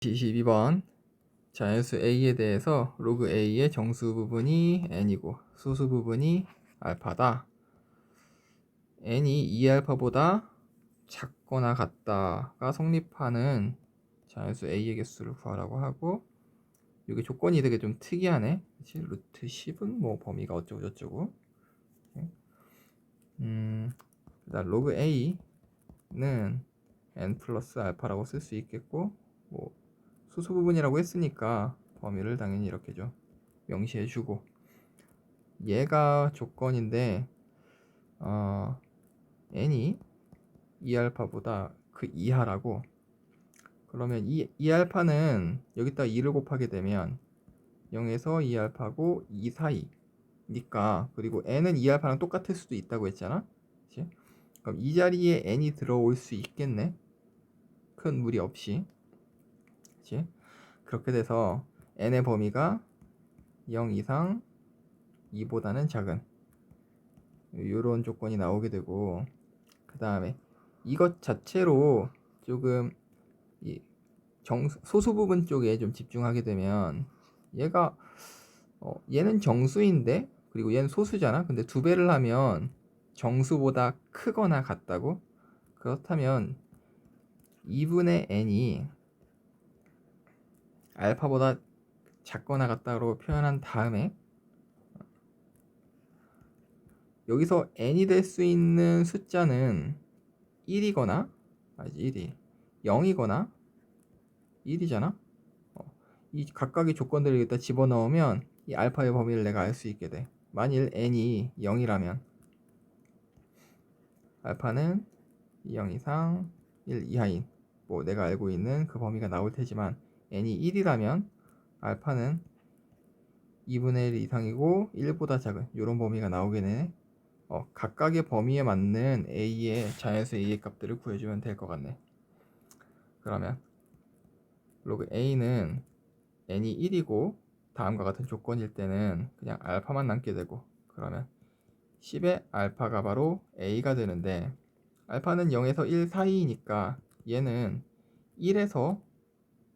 22번 자연수 a에 대해서 로그 a의 정수 부분이 n이고 소수 부분이 알파다. n이 2알파보다 작거나 같다가 성립하는 자연수 a의 개수를 구하라고 하고 여기 조건이 되게 좀 특이하네. 그치? 루트 10은 뭐 범위가 어쩌고 저쩌고. 음, 그다음 로그 a는 n 플러스 알파라고 쓸 수 있겠고 뭐 소수 부분이라고 했으니까 범위를 당연히 이렇게 좀 명시해 주고. 얘가 조건인데 어, n이 2알파보다 그 이하라고. 그러면 이 2알파는 여기다 2를 곱하게 되면 0에서 2알파고 2 사이니까 그리고 n은 2알파랑 똑같을 수도 있다고 했잖아. 그치? 그럼 이 자리에 n이 들어올 수 있겠네? 큰 무리 없이 그치? 그렇게 돼서 n의 범위가 0 이상 2보다는 작은 이런 조건이 나오게 되고 그 다음에 이것 자체로 조금 이 정, 소수 부분 쪽에 좀 집중하게 되면 얘가 어, 얘는 정수인데 그리고 얘는 소수잖아 근데 두 배를 하면 정수보다 크거나 같다고 그렇다면 2분의 n이 알파보다 작거나 같다고 표현한 다음에 여기서 n이 될 수 있는 숫자는 1이거나 아니지 1이. 0이거나 1이잖아? 어, 이 각각의 조건들을 여기다 집어넣으면 이 알파의 범위를 내가 알 수 있게 돼. 만일 n이 0이라면 알파는 0 이상 1 이하인 뭐 내가 알고 있는 그 범위가 나올 테지만 n이 1이라면 알파는 2분의 1 이상이고 1보다 작은 이런 범위가 나오게 되네 어, 각각의 범위에 맞는 a의 자연수 a의 값들을 구해주면 될 것 같네. 그러면 로그 a는 n이 1이고 다음과 같은 조건일 때는 그냥 알파만 남게 되고 그러면 10의 알파가 바로 a가 되는데 알파는 0에서 1 사이니까 얘는 1에서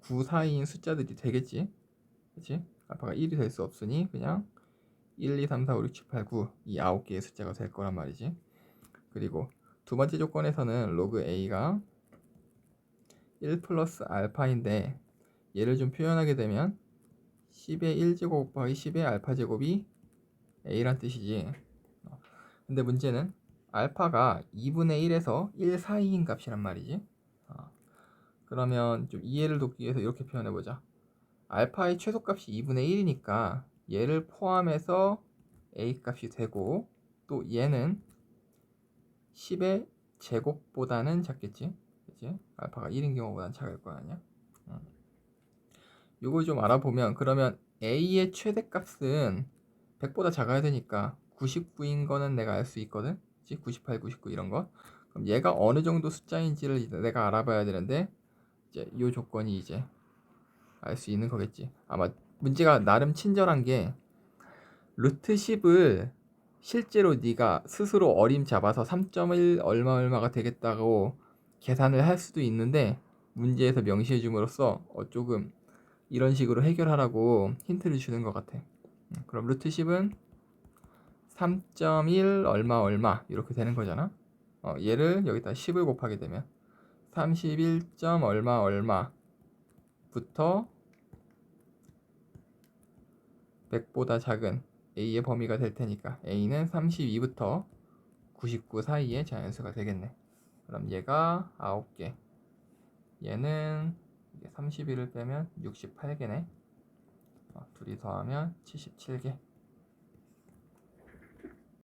9 사이인 숫자들이 되겠지 그치? 알파가 1이 될 수 없으니 그냥 1, 2, 3, 4, 5, 6, 7, 8, 9 이 9개의 숫자가 될 거란 말이지 그리고 두 번째 조건에서는 로그 a가 1 플러스 알파인데 얘를 좀 표현하게 되면 10의 1제곱 곱하기 10의 알파 제곱이 a란 뜻이지 근데 문제는 알파가 2분의 1에서 1 사이인 값이란 말이지 어. 그러면 좀 이해를 돕기 위해서 이렇게 표현해 보자 알파의 최소값이 2분의 1이니까 얘를 포함해서 a 값이 되고 또 얘는 10의 제곱보다는 작겠지 그치? 알파가 1인 경우보다는 작을 거 아니야 음. 요걸 좀 알아보면 그러면 a의 최대값은 100보다 작아야 되니까 99인 거는 내가 알 수 있거든 그치? 98, 99 이런 거 그럼 얘가 어느 정도 숫자인지를 내가 알아봐야 되는데 이제 이 조건이 이제 알 수 있는 거겠지 아마 문제가 나름 친절한 게 루트 10을 실제로 네가 스스로 어림 잡아서 3.1 얼마 얼마가 되겠다고 계산을 할 수도 있는데 문제에서 명시해 줌으로써 어 조금 이런 식으로 해결하라고 힌트를 주는 것 같아. 음, 그럼 루트 10은 3.1 얼마 얼마 이렇게 되는 거잖아. 어, 얘를 여기다 10을 곱하게 되면 31. 얼마 얼마부터 100보다 작은 a의 범위가 될 테니까 a는 32부터 99 사이의 자연수가 되겠네. 그럼 얘가 9개. 얘는 31을 빼면 68개네. 어, 둘이 더하면 77개.